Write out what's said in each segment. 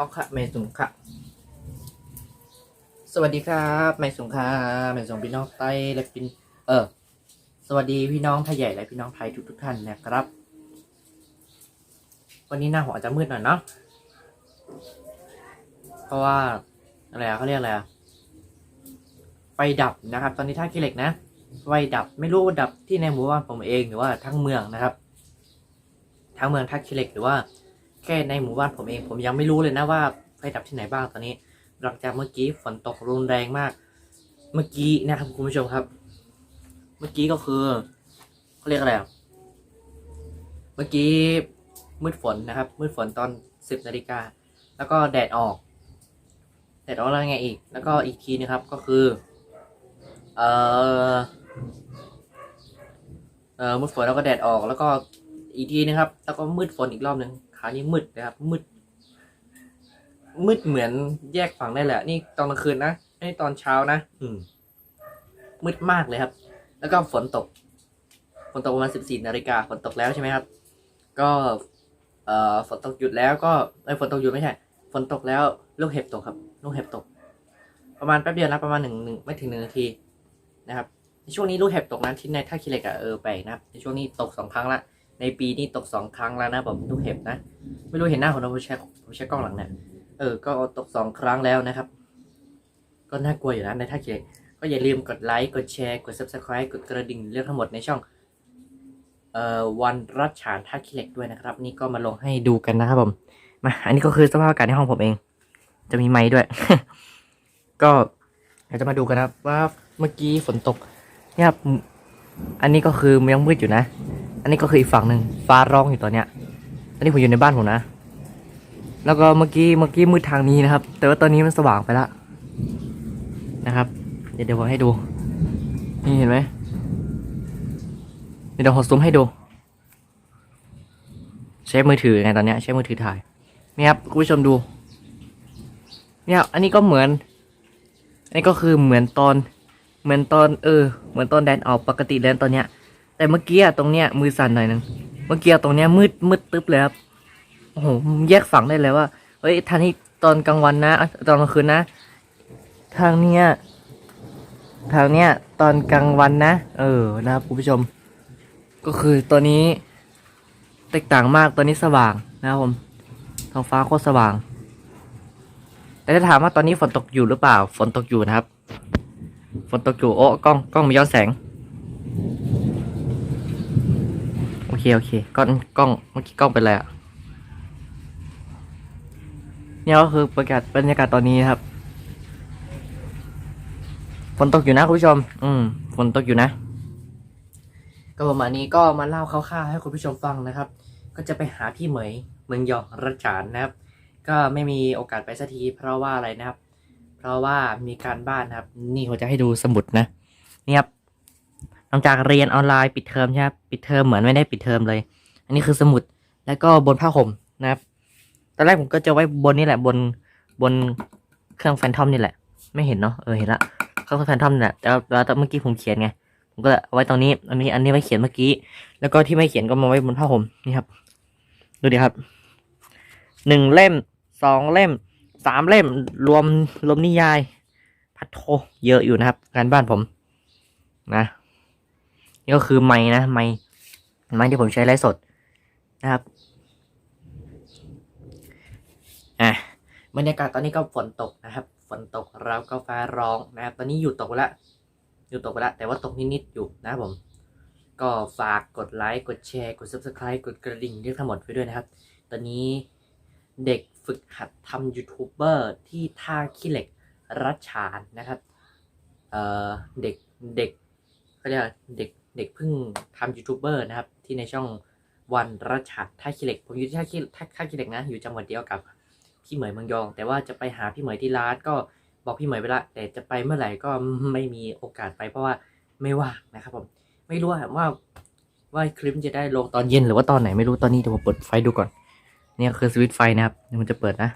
ออค่ะเมสุงค่ะ สวัสดีครับเมสุงค่ะเมสุงพี่น้องไต้และพี่เออ สวัสดีพี่น้องไทยใหญ่และพี่น้องไทยทุกทุกๆท่านนะครับ วันนี้หน้าหัวจะมืดหน่อยเนาะ เพราะว่าอะไรเขาเรียกอะไรไฟดับนะครับ ตอนนี้ท่าขี้เหล็กนะไฟดับไม่รู้ว่าดับที่ในหมู่บ้านผมเองหรือว่าทั้งเมืองนะครับ ทั้งเมืองท่าขี้เหล็กหรือว่า แค่ในหมู่บ้านผมเอง ผมยังไม่รู้เลยนะว่าไฟดับที่ไหนบ้างตอนนี้ หลังจากเมื่อกี้ฝนตกรุนแรงมาก เมื่อกี้นะครับคุณผู้ชมครับ เมื่อกี้ก็คือเขาเรียกอะไรเมื่อกี้มืดฝนนะครับ มืดฝนตอนสิบนาฬิกาแล้วก็แดดออกแดดออกแล้วไงอีก แล้วก็อีกทีนะครับก็คือ เออเอ่อมืดฝนแล้วก็แดดออกแล้วก็อีกทีนะครับ แล้วก็มืดฝนอีกรอบหนึ่ง คราวนี้มืดนะครับ มืด มืดเหมือนแยกฝั่งได้แหละ นี่ตอนกลางคืนนะไม่ใช่ตอนเช้านะอืม มืดมากเลยครับ แล้วก็ฝนตก ฝนตกประมาณสิบสี่นาฬิกาฝนตกแล้วใช่ไหมครับ ก็ เอ่อฝนตกหยุดแล้วก็ไอ้ยฝนตกหยุดไม่ใช่ฝนตกแล้วลูกเห็บตกครับ ลูกเห็บตก ประมาณแป๊บเดียวนะประมาณหนึ่งหนึ่งไม่ถึงหนึ่งนาทีนะครับในช่วงนี้ลูกเห็บตกนะที่ในท่าขี้เหล็กอะเออไปลกนะครับในช่วงนี้ตกสองครั้งละ ในปีนี้ตกสองครั้งแล้วนะผมลูกเห็บนะ ไม่รู้เห็นหน้าผมนะผมใช้ผมใช้กล้องหลังเนี่ยเออ ก็ตกสองครั้งแล้วนะครับ ก็น่ากลัวอยู่นะในท่าขี้เกก็อย่าลืมกดไลค์กดแชร์กด subscribe กดกระดิ่งเรื่องทั้งหมดในช่องเอ่อวันรัชฉานท่าขี้เหล็กด้วยนะครับ นี่ก็มาลงให้ดูกันนะครับผมมาอันนี้ก็คือสภาพอากาศในห้องผมเอง จะมีไม้ด้วย ก็เดี๋ยวจะมาดูกันนะครับ ว่าเมื่อกี้ฝนตกเนี่ยครับอันนี้ก็คือมันยังมืดอยู่นะ อันนี้ก็คืออีกฝั่งหนึ่งฟ้าร้องอยู่ตอนเนี้ย อันนี้ผมอยู่ในบ้านผมนะ แล้วก็เมื่อกี้เมื่อกี้มืดทางนี้นะครับ แต่ว่าตอนนี้มันสว่างไปแล้วนะครับ เดี๋ยวเดี๋ยวผมให้ดู นี่เห็นไหมเดี๋ยวผมซูมให้ดูใช้มือถือไงตอนเนี้ยใช้มือถือถ่ายนี่ครับคุณผู้ชมดู เนี่ยอันนี้ก็เหมือน อันนี้ก็คือเหมือนตอน เหมือนตอนเออ เหมือนตอนแดนออกปกติแล้วตอนเนี้ย แต่เมื่อกี้ตรงเนี้ยมือสั่นหน่อยนึงเมื่อกี้ตรงเนี้ยมืดมืดตึ๊บเลยครับโอ้โหแยกฝั่งได้เลยว่าเฮ้ยทางนี้ตอนกลางวันนะอะตอนกลางคืนนะ ทางเนี้ยทางเนี้ยตอนกลางวันนะ เออนะครับคุณผู้ชม ก็คือตัวนี้ แตกต่างมากตัวนี้สว่างนะครับผมท้องฟ้าโคตรสว่าง แต่ถ้าถามว่าตอนนี้ฝนตกอยู่หรือเปล่า ฝนตกอยู่นะครับ ฝนตกอยู่โอ้กล้องกล้องมีย้อนแสง โอ เคโอเคกล้องกล้องเมื่อกี้กล้องเป็นไรอะเนี่ยก็คือบรรยากาศบรรยากาศตอนนี้นะครับฝนตกอยู่นะคุณผู้ชม อืมฝนตกอยู่นะ ก็ประมาณนี้ก็มาเล่าคร่าวๆให้คุณผู้ชมฟังนะครับ ก็จะไปหาพี่เหมยเมืองยองรัชานนะครับ ก็ไม่มีโอกาสไปสักที เพราะว่าอะไรนะครับ เพราะว่ามีการบ้านนะครับ นี่ผมจะให้ดูสมุดนะนี่ครับ หลังจากเรียนออนไลน์ปิดเทอมใช่ไหมปิดเทอมเหมือนไม่ได้ปิดเทอมเลย อันนี้คือสมุดแล้วก็บนผ้าห่มนะครับ ตอนแรกผมก็จะไว้บนนี่แหละบนบนเครื่องแฟนทอมนี่แหละ ไม่เห็นเนาะเออเห็นละเครื่องแฟนทอมนี่แหละแต่ว่าแต่เมื่อกี้ผมเขียนไงผมก็เอาไว้ตรงนี้อันนี้อันนี้ไว้เขียนเมื่อกี้ แล้วก็ที่ไม่เขียนก็มาไว้บนผ้าห่มนี่ครับ ดูดิครับหนึ่งเล่มสองเล่มสามเล่มรวมรวมนิยาย พัดโทเยอะอยู่นะครับงานบ้านผม นะ นี่ก็คือไม้นะไม้ไม้ที่ผมใช้ไลฟ์สดนะครับอะบรรยากาศตอนนี้ก็ฝนตกนะครับ ฝนตกแล้วก็ฟ้าร้องนะครับ ตอนนี้หยุดตกแล้วหยุดตกแล้วแต่ว่าตกนิดๆอยู่นะผม ก็ฝากกดไลค์กดแชร์กด subscribe กดกระดิ่งเรียกทั้งหมดไปด้วยนะครับ ตอนนี้เด็กฝึกหัดทำยูทูบเบอร์ที่ท่าขี้เหล็กรัชานนะครับ เอ่อเด็กเด็กเขาเรียกว่าเด็ก เด็กเพิ่งทำยูทูบเบอร์นะครับ ที่ในช่องวันรัชฉานท่าขี้เหล็ก ผมอยู่ที่ท่าขี้ท่าท่าขี้เหล็กนะ อยู่จังหวัดเดียวกับพี่เหมยเมืองยอง แต่ว่าจะไปหาพี่เหมยที่ร้านก็บอกพี่เหมยไปละแต่จะไปเมื่อไหร่ก็ไม่มีโอกาสไปเพราะว่าไม่ว่างนะครับผมไม่รู้ว่าว่าคลิปจะได้ลงตอนเย็นหรือว่าตอนไหนไม่รู้ตอนนี้เดี๋ยวผมเปิดไฟดูก่อน เนี่ยคือสวิตช์ไฟนะครับมันจะเปิดนะ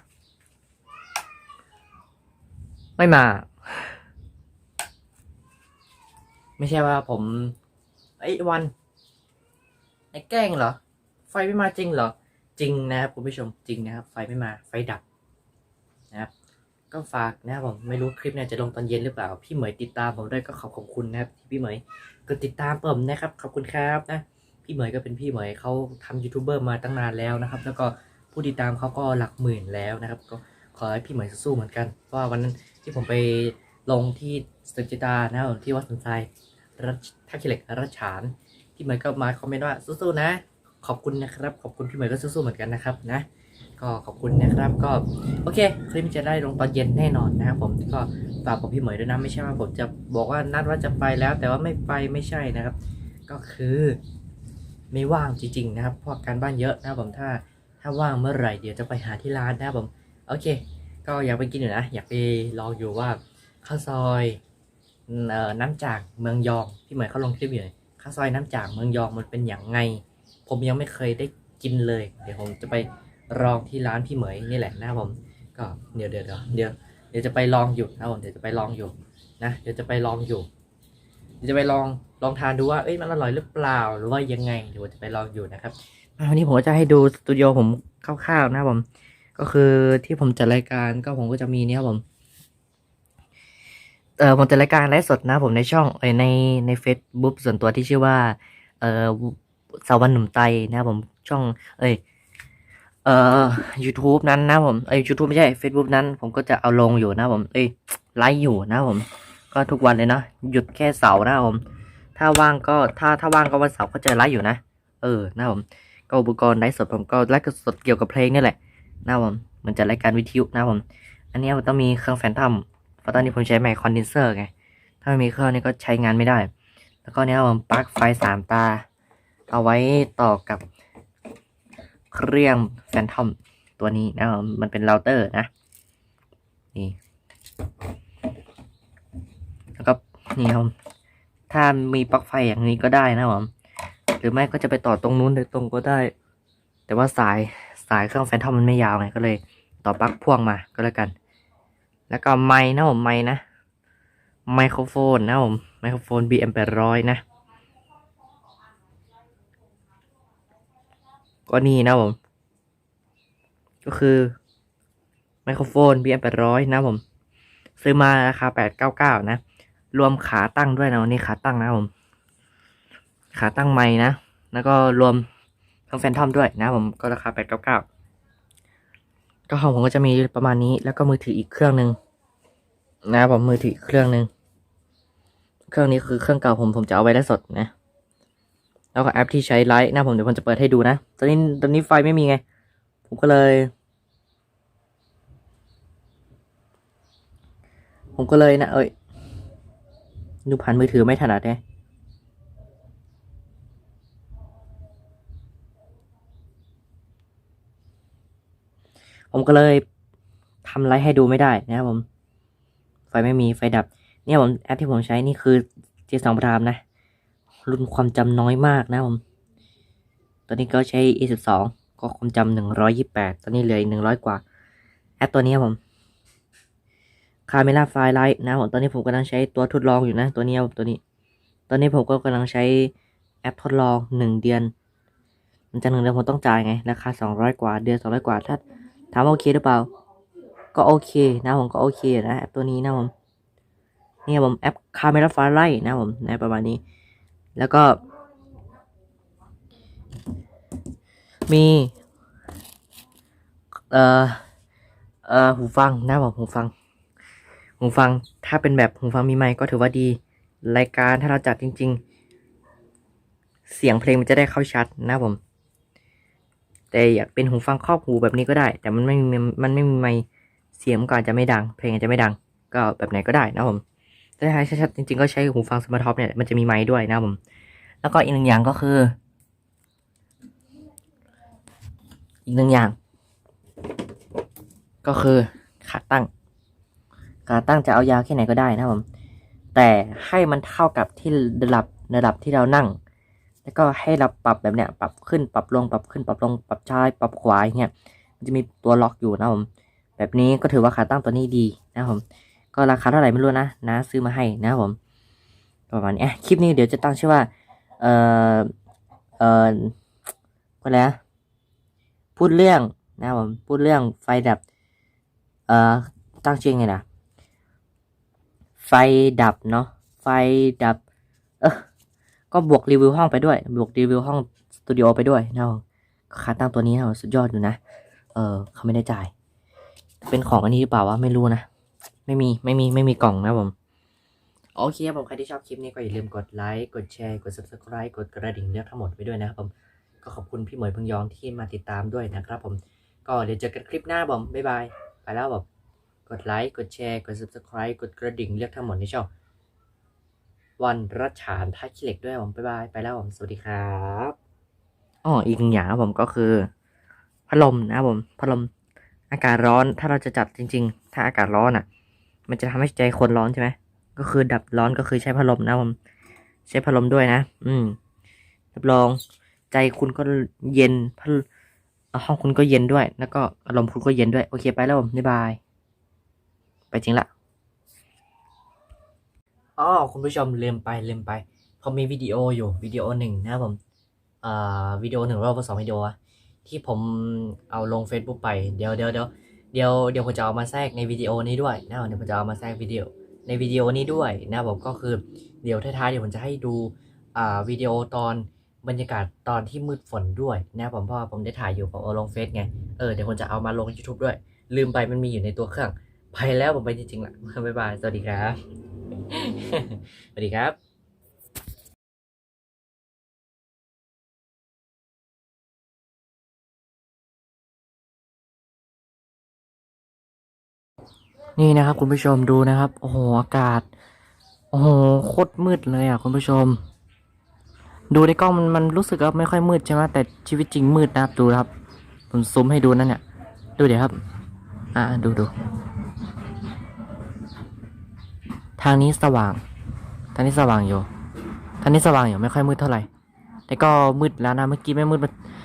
ไม่มา ไม่ใช่ว่าผม ไอ้วันไอ้แกล้งเหรอ ไฟไม่มาจริงเหรอ จริงนะครับคุณผู้ชมจริงนะครับ ไฟไม่มาไฟดับนะครับ ก็ฝากนะครับผมไม่รู้คลิปเนี่ยจะลงตอนเย็นหรือเปล่า พี่เหมยติดตามผมด้วยก็ขอบขอบคุณนะครับที่พี่เหมยก็ติดตามผมนะครับขอบคุณครับนะพี่เหมยก็เป็นพี่เหมยเขาทำยูทูบเบอร์มาตั้งนานแล้วนะครับ แล้วก็ผู้ติดตามเขาก็หลักหมื่นแล้วนะครับ ก็ขอให้พี่เหมยสู้เหมือนกันเพราะว่าวันนั้นที่ผมไปลงที่สตจิตานะครับที่วัดสันทราย ท่าขี้เหล็กรัชฉานพี่เหมยก็มาคอมเมนต์ว่าสู้ๆนะ ขอบคุณนะครับ ขอบคุณพี่เหมยก็สู้ๆเหมือนกันนะครับนะ ก็ขอบคุณนะครับก็โอเคคลิปจะได้ลงตอนเย็นแน่นอนนะครับผมก็ฝากผมพี่เหมยด้วยนะไม่ใช่ว่าผมจะบอกว่านัดว่าจะไปแล้ว แต่ว่าไม่ไปไม่ใช่นะครับ ก็คือไม่ว่างจริงๆนะครับเพราะการบ้านเยอะนะครับผมถ้าถ้าว่างเมื่อไหร่เดี๋ยวจะไปหาที่ร้านนะครับผมโอเค ก็อยากไปกินอยู่นะ อยากไปลองอยู่ว่าข้าวซอย น้ำจากเมืองยองพี่เหมยเขาลงคลิปอยู่เลยข้าวซอยน้ำจากเมืองยองมันเป็นอย่างไง ผมยังไม่เคยได้กินเลย เดี๋ยวผมจะไปลองที่ร้านพี่เหมยนี่แหละนะครับผมก็เดี๋ยวเดี๋ยวเดี๋ยวเดี๋ยวเดี๋ยวจะไปลองอยู่นะผมเดี๋ยวจะไปลองอยู่นะเดี๋ยวจะไปลองอยู่ เดี๋ยวจะไปลองลองทานดูว่าเอ้ยมันอร่อยหรือเปล่าหรือว่ายังไงเดี๋ยวจะไปลองอยู่นะครับวันนี้ผมจะให้ดูสตูดิโอผมคร่าวๆนะครับผม ก็คือที่ผมจัดรายการก็ผมก็จะมีเนี่ยครับผม เอ่อผมจัดรายการไลฟ์สดนะผมในช่องเอในในเฟซบุ๊กส่วนตัวที่ชื่อว่าเอ่อสาววันหนุ่มไตนะผมช่อง เอ้ยเอ่อ YouTube นั้นนะผมเอ้ย YouTube ไม่ใช่ Facebook นั้น ผมก็จะเอาลงอยู่นะผมเอ้ยไลฟ์อยู่นะผม ก็ทุกวันเลยนะหยุดแค่เสาร์นะผม ถ้าว่างก็ถ้าถ้าว่างก็วันเสาร์ก็จะไลฟ์อยู่นะ เออนะผมก็อุปกรณ์ไลฟ์สดผมก็ไลฟ์สดเกี่ยวกับเพลงนี่แหละนะผมเหมือนจัดรายการวิทยุนะผม อันนี้มันต้องมีเครื่องแฟนทัม เพราะตอนนี้ผมใช้ไมค์คอนเดนเซอร์ไง ถ้าไม่มีเครื่องนี้ก็ใช้งานไม่ได้ แล้วก็เนี้ยผมปลั๊กไฟสามตา เอาไว้ต่อกับเครื่องแฟนทอมตัวนี้นะครับมันเป็นเราเตอร์นะ นี่ แล้วก็นี่ครับถ้ามีปลั๊กไฟอย่างนี้ก็ได้นะครับผมหรือไม่ก็จะไปต่อตรงนู้นหรือตรงก็ได้ แต่ว่าสายสายเครื่องแฟนทอมมันไม่ยาวไงก็เลย ต่อปลั๊กพ่วงมาก็แล้วกัน แล้วก็ไมค์นะผมไมค์นะไมโครโฟนนะผมไมโครโฟน BM 800 นะ ก็นี่นะผม ก็คือไมโครโฟน BM 800 นะผม ซื้อมาราคา 899 นะ รวมขาตั้งด้วยนะวันนี้ขาตั้งนะผม ขาตั้งไม้นะ แล้วก็รวมทั้งแฟนทอมด้วยนะผมก็ราคา 899 ก็ของผมก็จะมีประมาณนี้ แล้วก็มือถืออีกเครื่องหนึ่งนะครับผมมือถืออีกเครื่องหนึ่งเครื่องนี้คือเครื่องเก่าผมผมจะเอาไว้ได้สดนะแล้วก็แอปที่ใช้ไลฟ์นะผมเดี๋ยวผมจะเปิดให้ดูนะตอนนี้ตอนนี้ไฟไม่มีไง ผมก็เลย ผมก็เลยนะ เอ้ยดูผ่านมือถือไม่ถนัดไง ผมก็เลยทำไลฟ์ให้ดูไม่ได้นะครับผม ไฟไม่มีไฟดับ เนี่ยผมแอปที่ผมใช้นี่คือเจสองพรามนะ รุ่นความจำน้อยมากนะผม ตอนนี้ก็ใช้ E12 ก็ความจำหนึ่งร้อยยี่แปดตอนนี้เหลืออีกหนึ่งร้อยกว่า แอปตัวนี้ผมคาเมล่าไฟไลท์นะผมตอนนี้ผมกำลังใช้ตัวทดลองอยู่นะ ตัวนี้ตัวนี้ ตอนนี้ผมก็กำลังใช้แอปทดลองหนึ่งเดือนมันจะหนึ่งเดือนผมต้องจ่ายไง ราคาสองร้อยกว่า เดือนสองร้อยกว่า ถ้า ถามว่าโอเคหรือเปล่า ก็โอเคนะผมก็โอเคนะแอปตัวนี้นะผมนี่ผมแอปคาเมล่าไฟไลท์นะผมในประมาณนี้ แล้วก็ มีเอ่อเอ่อหูฟังนะผมหูฟัง หูฟังถ้าเป็นแบบหูฟังมีไมค์ก็ถือว่าดี รายการถ้าเราจัดจริง ๆ เสียงเพลงมันจะได้เข้าชัดนะผม แต่อยากเป็นหูฟังครอบหูแบบนี้ก็ได้ แต่มันไม่มีมันไม่มีไมค์เสียงก็อาจจะไม่ดัง เพลงอาจจะไม่ดัง ก็แบบไหนก็ได้นะผมถ้าให้ชัดจริงๆก็ใช้หูฟังสมาร์ทท็อปเนี่ยมันจะมีไมค์ด้วยนะผม แล้วก็อีกหนึ่งอย่างก็คือ อีกหนึ่งอย่าง ก็คือขาตั้งขาตั้งจะเอายาวแค่ไหนก็ได้นะผม แต่ให้มันเท่ากับที่ระดับระดับที่เรานั่ง แล้วก็ให้เราปรับแบบเนี้ยปรับขึ้นปรับลงปรับขึ้นปรับลงปรับซ้ายปรับขวาอย่างเงี้ยมันจะมีตัวล็อกอยู่นะผมแบบนี้ก็ถือว่าขาตั้งตัวนี้ดีนะผมก็ราคาเท่าไหร่ไม่รู้นะนะซื้อมาให้นะผมประมาณนี้คลิปนี้เดี๋ยวจะตั้งชื่อว่าเอ่อเอ่อก็แล้วพูดเรื่องนะผมพูดเรื่องไฟดับเอ่อตั้งชื่อไงนะไฟดับเนาะไฟดับเออ ก็บวกรีวิวห้องไปด้วย บวกรีวิวห้องสตูดิโอไปด้วยนะก็ค่าตั้งตัวนี้นะสุดยอดอยู่นะ เออเขาไม่ได้จ่าย เป็นของอันนี้หรือเปล่าวะไม่รู้นะ ไม่มีไม่มีไม่มีกล่องนะผมโอเคครับผมใครที่ชอบคลิปนี้ก็อย่าลืมกดไลค์กดแชร์กด subscribe กดกระดิ่งเลือกทั้งหมดไปด้วยนะครับผมก็ขอบคุณพี่เหมยพึงยองที่มาติดตามด้วยนะครับผมก็เดี๋ยวเจอกันคลิปหน้าผมบ๊ายบายไปแล้วผมกดไลค์กดแชร์กด subscribe กดกระดิ่งเลือกทั้งหมดในช่อง วันรัชฉานท่าขี้เหล็กด้วยผมบ๊ายบายไปแล้วผมสวัสดีครับอ๋ออีกหนึ่งอย่างครับผมก็คือ พัดลมนะผมพัดลมอากาศร้อนถ้าเราจะจัดจริง ๆ ถ้าอากาศร้อนอะ มันจะทำให้ใจคนร้อนใช่ไหมก็คือดับร้อนก็คือใช้พัดลมนะผมใช้พัดลมด้วยนะ อืมรับรองใจคุณก็เย็นพัดเอ่อห้องคุณก็เย็นด้วย แล้วก็อารมณ์คุณก็เย็นด้วย โอเคไปแล้วผมบ๊ายบาย ไปจริงละ อ๋อคุณผู้ชมลืมไปลืมไปเขามีวิดีโออยู่วิดีโอหนึ่งนะครับผมอ่าวิดีโอหนึ่งรอบสองวิดีโอที่ผมเอาลง Facebook ไปเดี๋ยวเดี๋ยวเดี๋ยวเดี๋ยวเดี๋ยวผมจะเอามาแทรกในวิดีโอนี้ด้วยนะครับเดี๋ยวผมจะเอามาแทรกวิดีโอในวิดีโอนี้ด้วยนะครับผมก็คือเดี๋ยวท้ายๆเดี๋ยวผมจะให้ดูอ่าวิดีโอตอนบรรยากาศตอนที่มืดฝนด้วยนะครับผมเพราะผมได้ถ่ายอยู่ผมเอาลงเฟซไงเออเดี๋ยวผมจะเอามาลง YouTube ด้วย ลืมไปมันมีอยู่ในตัวเครื่องไปแล้วผมไปจริงๆละบ๊ายบายสวัสดีครับ สวัสดีครับนี่นะครับคุณผู้ชมดูนะครับ โอ้โหอากาศ โอ้โหโคตรมืดเลยอะคุณผู้ชม ดูในกล้องมันมันรู้สึกว่าไม่ค่อยมืดใช่ไหมแต่ชีวิตจริงมืดนะครับดูนะครับผมซูมให้ดูนั่นเนี่ยดูเดี๋ยวครับ อ่าดูดู ทางนี้สว่าง ทางนี้สว่างอยู่ ทางนี้สว่างอยู่ไม่ค่อยมืดเท่าไหร่ แต่ก็มืดแล้วนะเมื่อกี้ไม่มืด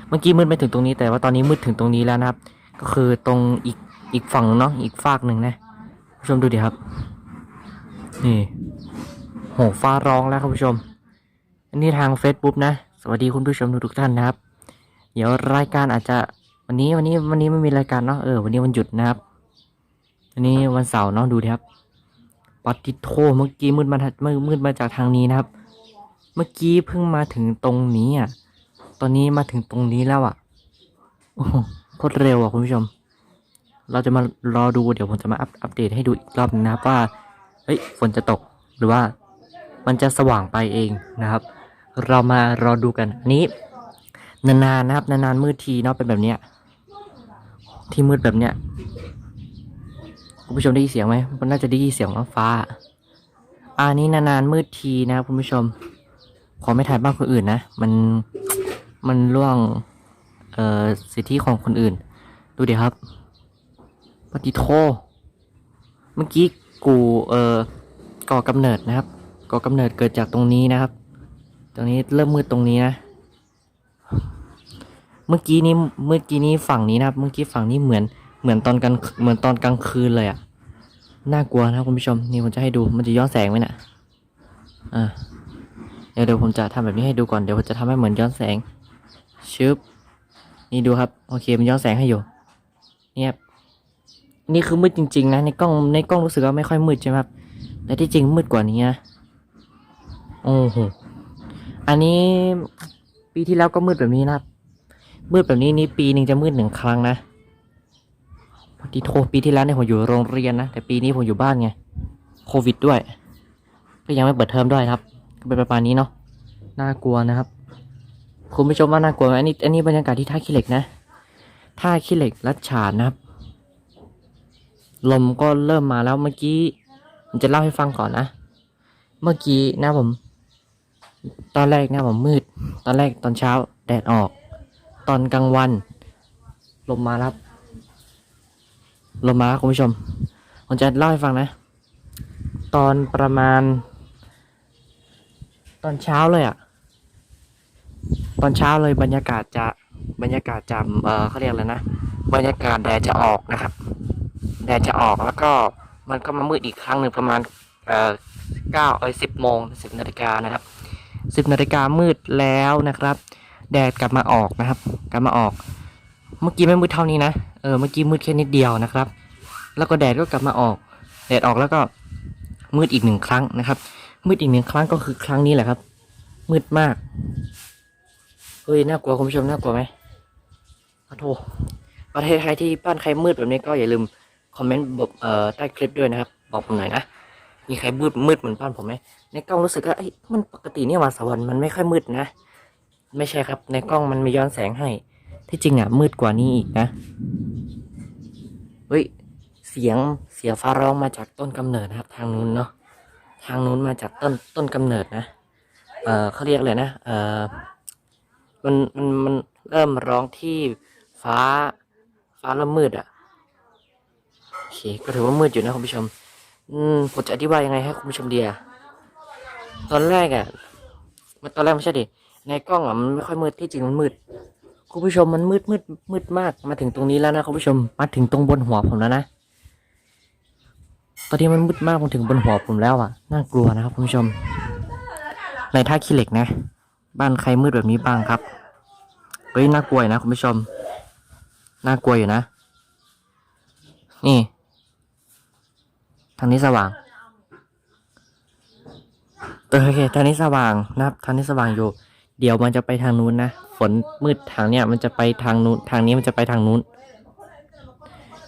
เมื่อกี้มืดไม่ถึงตรงนี้ แต่ว่าตอนนี้มืดถึงตรงนี้แล้วนะครับ ก็คือตรงอีกอีกฝั่งเนาะอีกฝากหนึ่งนะผู้ชมดูดิครับ นี่โหฟ้าร้องแล้วครับผู้ชม อันนี้ทาง Facebook นะ สวัสดีคุณผู้ชมทุกท่านนะครับ เดี๋ยวรายการอาจจะวันนี้วันนี้วันนี้ไม่มีรายการเนาะเออวันนี้วันหยุดนะครับ วันนี้วันเสาร์เนาะดูดิครับ ปฏิโทเมื่อกี้มืดมาทัดมืดมืดมาจากทางนี้นะครับ เมื่อกี้เพิ่งมาถึงตรงนี้อะ ตอนนี้มาถึงตรงนี้แล้วอะ โอ้โคตรเร็วอะคุณผู้ชม เราจะมารอดูเดี๋ยวผมจะมาอัปอัปเดตให้ดูอีกรอบหนึงนะครับว่า เฮ้ยฝนจะตกหรือว่ามันจะสว่างไปเองนะครับ เรามารอดูกันอันนี้ นานๆนะครับ นานๆมืดทีเนาะเป็นแบบเนี้ยที่มืดแบบเนี้ย คุณผู้ชมได้ยินเสียงไหมมันน่าจะได้ยินเสียงฟ้าอันนี้นานๆมืดทีนะครับคุณผู้ชม ขอไม่ถ่ายบ้านคนอื่นนะ มันมันล่วง เอ่อสิทธิของคนอื่น ดูเดี๋ยวครับปฏิโทเมื่อกี้กูเอ่อก่อกำเนิดนะครับ ก่อกำเนิดเกิดจากตรงนี้นะครับ ตรงนี้เริ่มมืดตรงนี้นะ เมื่อกี้นี้เมื่อกี้นี้ฝั่งนี้นะครับ เมื่อกี้ฝั่งนี้เหมือน เหมือนตอนกลางเหมือนตอนกลางคืนเลยอะน่ากลัวนะคุณผู้ชมนี่ผมจะให้ดูมันจะย้อนแสงไหมน่ะอ่าเดี๋ยวเดี๋ยวผมจะทำแบบนี้ให้ดูก่อนเดี๋ยวผมจะทำให้เหมือนย้อนแสงชึบนี่ดูครับโอเคมันย้อนแสงให้อยู่เนี่ยบนี่คือมืดจริง ๆ นะในกล้องในกล้องรู้สึกว่าไม่ค่อยมืดใช่ไหมครับแต่ที่จริงมืดกว่านี้นะโอ้โหอันนี้ปีที่แล้วก็มืดแบบนี้นะครับมืดแบบนี้นี่ปีหนึ่งจะมืดหนึ่งครั้งนะ พอดีโทรปีที่แล้วเนี่ยผมอยู่โรงเรียนนะ แต่ปีนี้ผมอยู่บ้านไง โควิดด้วย ก็ยังไม่เปิดเทอมด้วยครับ ก็เป็นประมาณนี้เนาะ น่ากลัวนะครับ คุณผู้ชมว่าน่ากลัวไหมอันนี้ อันนี้บรรยากาศที่ท่าขี้เหล็กนะ ท่าขี้เหล็กลัดฉานนะครับ ลมก็เริ่มมาแล้วเมื่อกี้ ผมจะเล่าให้ฟังก่อนนะ เมื่อกี้นะผม ตอนแรกนะผมมืด ตอนแรกตอนเช้าแดดออก ตอนกลางวัน ลมมาแล้วครับ ลงมาคุณผู้ชม ผมจะเล่าให้ฟังนะ ตอนประมาณ ตอนเช้าเลยอะ่ะ ตอนเช้าเลยบรรยากาศจะบรรยากาศจะเออเขาเรียกอะไรนะ บรรยากาศแดดจะออกนะครับ แดดจะออกแล้วก็มันก็มามืดอีกครั้งหนึ่งประมาณเออเก้าเอ้ยสิบโมงสิบนาฬิกานะครับสิบนาฬิกามืดแล้วนะครับ แดดกลับมาออกนะครับ กลับมาออก เมื่อกี้ไม่มืดเท่านี้นะ เออ เมื่อกี้มืดแค่นิดเดียวนะครับ แล้วก็แดดก็กลับมาออก แดดออกแล้วก็มืดอีกหนึ่งครั้งนะครับ มืดอีกหนึ่งครั้งก็คือครั้งนี้แหละครับ มืดมาก เฮ้ย น่ากลัวคุณผู้ชมน่ากลัวไหมขอโทษประเทศไทยที่บ้านใครมืดแบบนี้ก็อย่าลืมคอมเมนต์บอกเอ่อใต้คลิปด้วยนะครับ บอกผมหน่อยนะ มีใครมืดมืดเหมือนบ้านผมไหม ในกล้องรู้สึกว่าเอ้ยมันปกติเนี่ยวันสวรรค์มันไม่ค่อยมืดนะ ไม่ใช่ครับ ในกล้องมันมีย้อนแสงให้ ที่จริงอะมืดกว่านี้อีกนะ เฮ้ย เสียงเสียงฟ้าร้องมาจากต้นกำเนิดนะครับ ทางนู้นเนาะ ทางนู้นมาจากต้นต้นกำเนิดนะ เออเขาเรียกเลยนะ เออมันมันมันเริ่มร้องที่ฟ้าฟ้าเริ่มมืดอะโอเคก็ถือว่ามืดอยู่นะคุณผู้ชม อืมผมจะอธิบายยังไงให้คุณผู้ชมดีอะตอนแรกอะมันตอนแรกไม่ใช่ดิในกล้องอะมันไม่ค่อยมืดที่จริงมันมืด คุณผู้ชมมันมืดมืดมืดมากมาถึงตรงนี้แล้วนะคุณผู้ชมมาถึงตรงบนหัวผมแล้วนะตอนนี้มันมืดมากผมถึงบนหัวผมแล้วอะน่ากลัวนะครับคุณผู้ชม ในท่าขี้เหล็กนะ บ้านใครมืดแบบนี้บ้างครับเฮ้ยน่ากลัวนะคุณผู้ชมน่ากลัวอยู่นะ นี่ ทางนี้สว่างเออโอเคทางนี้สว่างนะครับทางนี้สว่างอยู่ เดี๋ยวมันจะไปทางนู้นนะ ฝนมืดทางเนี้ยมันจะไปทางนู้น ทางนี้มันจะไปทางนู้น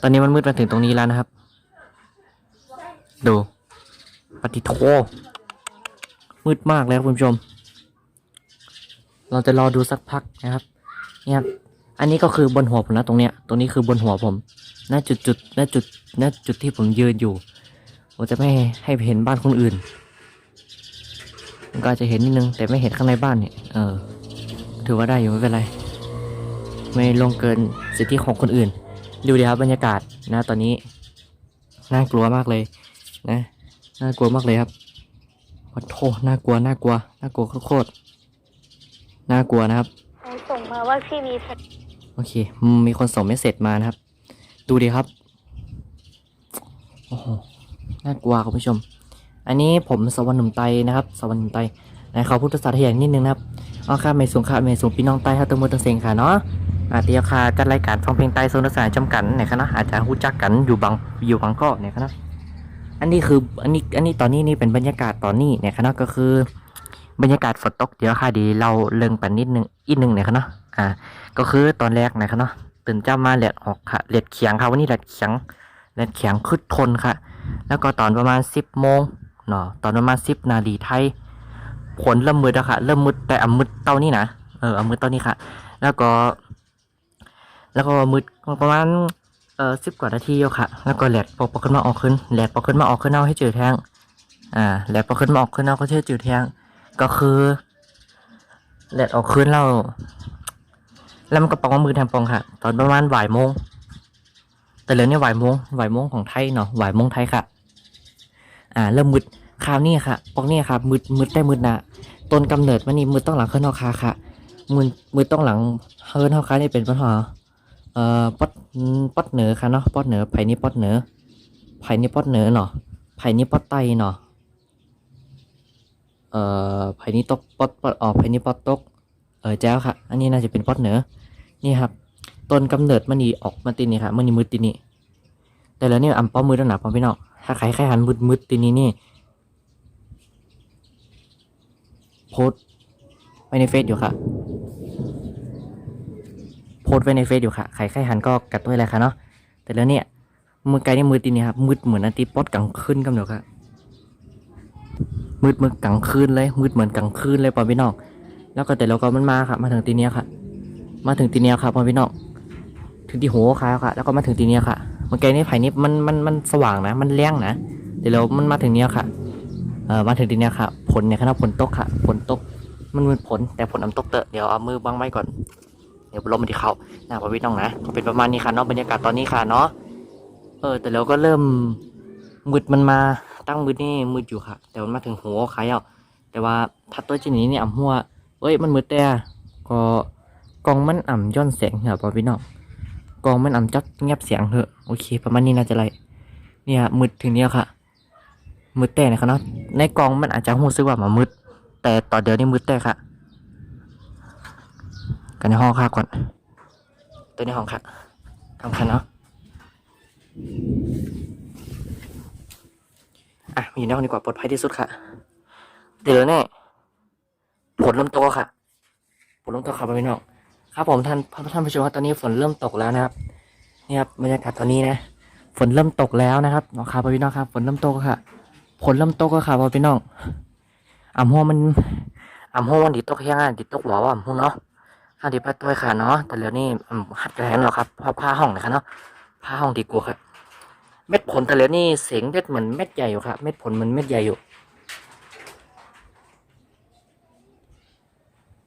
ตอนนี้มันมืดมาถึงตรงนี้แล้วนะครับ ดู ปฏิโทมืดมากเลยครับคุณผู้ชม เราจะรอดูสักพักนะครับ เนี่ยครับอันนี้ก็คือบนหัวผมนะตรงเนี้ย ตรงนี้คือบนหัวผมณจุดจุดณจุดณจุดที่ผมยืนอยู่ ผมจะไม่ให้เห็นบ้านคนอื่น ก็อาจจะเห็นนิดนึง แต่ไม่เห็นข้างในบ้านเนี่ยเออ ถือว่าได้อยู่ไม่เป็นไร ไม่ลงเกินสิทธิของคนอื่น ดูดีครับบรรยากาศนะ ตอนนี้น่ากลัวมากเลยนะน่ากลัวมากเลยครับโอ้โหน่ากลัวน่ากลัวน่ากลัวโคตรๆน่ากลัวนะครับมันส่งมาว่าพี่มีสติโอเคอืมมีคนส่งเมสเซจมานะครับ ดูดีครับโอ้โหน่ากลัวคุณผู้ชม อันนี้ผมสวรรค์หนุ่มไตนะครับ สวรรค์หนุ่มไตในเขาพูดภาษาไทยอย่างนิดนึงนะครับอ๋อค่ะไม่สูงค่ะไม่สูงพี่น้องไตครับตัวมือตัวเซงค่ะเนาะอาเตียวค่ะจัดรายการฟังเพลงไตโซนภาษาจำกันเนี่ยครับเนาะอาจจะรู้จักกันอยู่บางอยู่บางก็เนี่ยครับเนาะอันนี้คืออันนี้อันนี้ตอนนี้นี่เป็นบรรยากาศตอนนี้เนี่ยครับเนาะก็คือบรรยากาศฝนตกเดี๋ยวค่ะดีเราเลิงปันนิดนึงอีกนึงเนี่ยครับเนาะอ่า ก็คือตอนแรกนะครับเนาะตื่นเจ้ามาเลียดออกค่ะเลียดเขียงค่ะวันนี้เลียดเขียงเลียดเขียงคึดทนค่ะ แล้วก็ตอนประมาณสิบโมง เนาะตอนประมาณสิบนาทีไทยผลเริ่มมืดแล้วค่ะ เริ่มมืดแต่อ่ำมืดเต้านี่นะเอออ่ำมืดเต้านี่ค่ะ แล้วก็ แล้วก็มืดประมาณเออสิบกว่านาทีอยู่ค่ะ แล้วก็แหลดปอกปอกขึ้นมาออกขึ้นแหลดปอกขึ้นมาออกขึ้นเอาให้เจอแทงอ่าแหลดปอกขึ้นมาออกขึ้นเอาก็เชื่อจืดแทงก็คือแหลดออกขึ้นแล้วแล้วมันก็ปองมือแทนปองค่ะ ตอนประมาณบ่ายโมงแต่เหลือเนี่ยบ่ายโมงบ่ายโมงของไทยเนาะบ่ายโมงไทยค่ะ อ่าเริ่มมืดคราวนี้ค่ะปองเนี่ยค่ะมืดมืดได้มืดนะต้นกำเนิดมันนี่มืดต้องหลังเคลื่อนเฮาคาค่ะมืดมืดต้องหลังเฮิร์นเฮาคานี่เป็นปัญหาเอ่อป๊อดป๊อดเหนือค่ะเนาะป๊อดเหนือไผ่นี่ป๊อดเหนือไผ่นี่ป๊อดเหนือเนาะไผ่นี่ป๊อดไตเนาะเอ่อไผ่นี่ตกป๊อดป๊อดออกไผ่นี่ป๊อดตกเออแจ้วค่ะ อันนี้น่าจะเป็นป๊อดเหนือนี่ครับต้นกำเนิดมันนี่ออกมาตินี่ค่ะมันนี่มืดตินี่แต่แล้วนี่อ่ำป้อมมืดแล้วหนาป้อมพี่น้องาใครใครหันมืดมืดตินี่นี่ โพสไว้ในเฟซอยู่ค่ะ โพสไว้ในเฟซอยู่ค่ะใครใครหันก็กัดด้วยแหละค่ะเนาะแต่แล้วเนี่ยมือไกลนี่มืดตินี่ครับมืดเหมือนอาทิตย์ป๊อดกลางคืนกันเดี๋ยวค่ะมืดมืดกลางคืนเลยมืดเหมือนกลางคืนเลยปอพี่น้องแล้วก็แต่เราก็มันมาค่ะมาถึงตีเนี้ยค่ะ มาถึงตีเนี้ยค่ะพ่อพี่น้องถึงที่หัวค่ะค่ะ แล้วก็มาถึงตีเนี้ยค่ะ มื่อกี้นี่ไผ่นี่มันมันมันสว่างนะ มันแรงนะเดี๋ยวเรามันมาถึงเนี้ยค่ะเออมาถึงตีเนี้ยค่ะผลเนี่ยคณะผลตกค่ะผลตกมันมือผลแต่ผลน้ำตกเตอะเดี๋ยวเอามือบังไว้ก่อนเดี๋ยวลมมันที่เขาหน้าพ่อพี่น้องนะก็เป็นประมาณนี้ค่ะเนาะบรรยากาศตอนนี้ค่ะเนาะเออแต่เราก็เริ่มมืดมันมาตั้งมืดนี่มืดอยู่ค่ะ แต่มันมาถึงหัวใครอะแต่ว่าถ้าตัวจีนี้เนี่ยอ่ำหัวเอ้ยมันมืดแต่ก็กองมันอ่ำย่อนเสียงเหรอป่พี่น้อง กองมันอ่ำจัดเงียบเสียงเถอะโอเค ประมาณนี้น่าจะไรเนี่ยมืดถึงเนี้ยค่ะ มืดแต่นะครับเนาะในกองมันอาจจะหูซึกว่ามามืด แต่ต่อเดี๋ยวนี้มืดแต่ค่ะ กันในห้องค่ะก่อน ตัวในห้องค่ะทำคันเนาะมาอยู่ในห้องดีกว่าปลอดภัยที่สุดค่ะ เดี๋ยวแน่ฝนเริ่มตกแล้วค่ะฝนเริ่มตกครับพี่นอง ครับผมท่านท่านผู้ชมครับตอนนี้ฝนเริ่มตกแล้วนะครับนี่ครับบรรยากาศตอนนี้นะฝนเริ่มตกแล้วนะครับน้องครับพี่น้องครับฝนเริ่มตกค่ะฝนเริ่มตกแล้วค่ะพี่น้องอ่ำหัวมันอ่ำหัวมันดิตกยังไงดิตกหัวว่าอ่ำหัวเนาะข้าดิพัดตัวค่ะเนาะแต่เดี๋ยวนี้อ่ำหัดกันแล้วเนาะครับผ้าผ้าห้องนะคะเนาะผ้าห้องดีกว่าครับเม็ดผลแต่ละนี่เสียงเม็ดเหมือนเม็ดใหญ่อยู่ครับเม็ดผลเหมันเม็ดใหญ่อยู่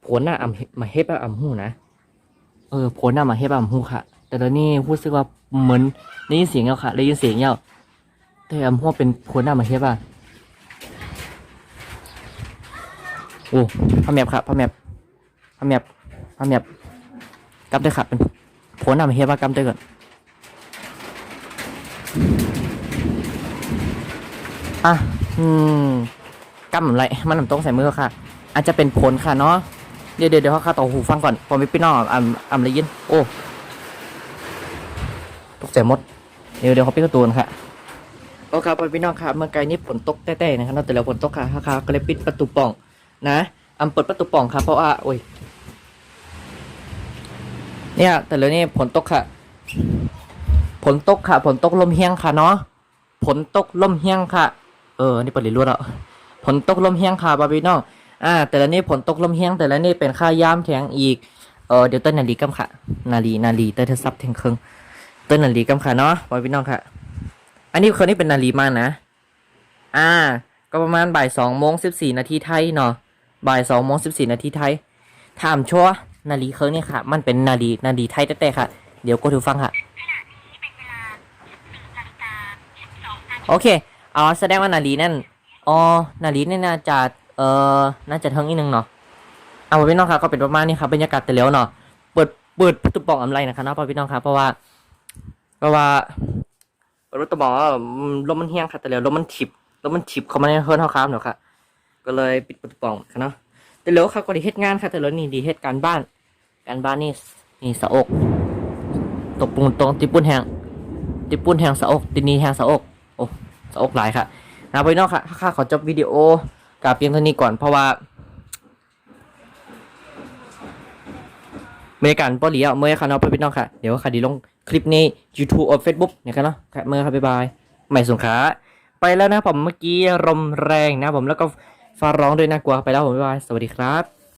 ผลน่ะอ่ำมาเฮ็บอะอ่ำหูนะ เออผลน่ะมาเฮ็บอะอ่ำหูค่ะ แต่ตอนนี้รู้สึกว่าเหมือนได้ยินเสียงแล้วค่ะได้ยินเสียงแล้วแต่อ่ำหูเป็นผลน่ะมาเฮ็บอะโอ้พ่อแมบครับพ่อแมบพ่อแมบพ่อแมบกำได้ครับเป็นผลน่ะมาเฮ็บว่ากำได้ก่อนอะอืมกำอะไรมันต้องใส่มือค่ะ อาจจะเป็นผลค่ะเนาะ เดี๋ยวเดี๋ยวเดี๋ยวขาค่าต่อหูฟังก่อนผมไปพี่น้องอ่ำอ่ำเลยยินโอ้ตกใจมดเดี๋ยวเดี๋ยวเขาปิดประตูก่อนค่ะโอเคครับพี่น้องครับเมื่อไกลนี้ฝนตกแต้ๆนะครับนาะแต่แล้วฝนตกค่ะค่ะก็เลยปิดประตูป่อง นะอำเปิดประตูป่องครับเพราะว่าโอ้ยเนี่ย แต่แล้วนี่ฝนตกค่ะฝนตกค่ะฝนตกลมเฮียงค่ะเนาะฝนตกลมเฮียงค่ะ เออนี่เปิดเลยรวแล้วฝนตกลมเฮียงค่ะบาร์บี้น้อง อ่าแต่ละนี่ฝนตกลมเฮียงแต่ละนี่เป็นค่าย่ามแทงอีกเออเดี๋ยวเต้นนาลีกำค่ะ นาลีนาลีเต้นเธอซับแทงเครื่องเต้นนาลีกำค่ะเนาะบาร์บี้น้องค่ะ อันนี้คนนี้เป็นนาลีมานะ อ่า ก็ประมาณบ่ายสองโมงสิบสี่นาทีไทยเนาะบ่ายสองโมงสิบสี่นาทีไทยถามชัวนาลีเครื่องนี่ค่ะ มันเป็นนาลีนาลีไทยแต่ๆค่ะ เดี๋ยวก็ดูฟังค่ะโอเคอ๋อแสดงว่านาลีนั่นอ๋อนาลีนี่น่าจะ เออน่าจะเทิงอีกนึงเนาะเอาพี่น้องครับก็เป็นประมาณนี้ครับบรรยากาศแต่แล้วเนาะเปิดเปิดประตูปองอำไรนะครับเนาะพี่น้องครับเพราะว่าเพราะว่าเปิดประตูปองว่าอืมลมมันเฮี้ยงค่ะแต่แล้วลมมันถิบลมมันถิบเข้ามาในเฮือนเฮาครับเนาะค่ะก็เลยปิดประตูปองค่ะเนาะแต่แล้วครับก็ได้เฮ็ดงานค่ะแต่แล้วนี่ดีเฮ็ดการบ้าน การบ้านนี่นี่สะอกตกปูนตรงติปุ่นแหงติปุ่นแหงสะอกตินีแหงสะอกโอ้สะอกหลายค่ะนะพี่น้องค่ะข้าขอจบวิดีโอ กับเพียงเท่านี้ก่อนเพราะว่าเมื่อการปอลีอะเมื่อค่ะเอาะพี่น้องค่ะ เดี๋ยวค่ะดีลงคลิปนี้ YouTube or Facebook เนี่ยค่ะเนาะเมื่อค่ะบ๊ายบายใหม่สงขาไปแล้วนะผมเมื่อกี้ลมแรงนะผมแล้วก็ฟ้าร้องด้วยน่ากลัวไปแล้วผมบ๊ายบายสวัสดีครับ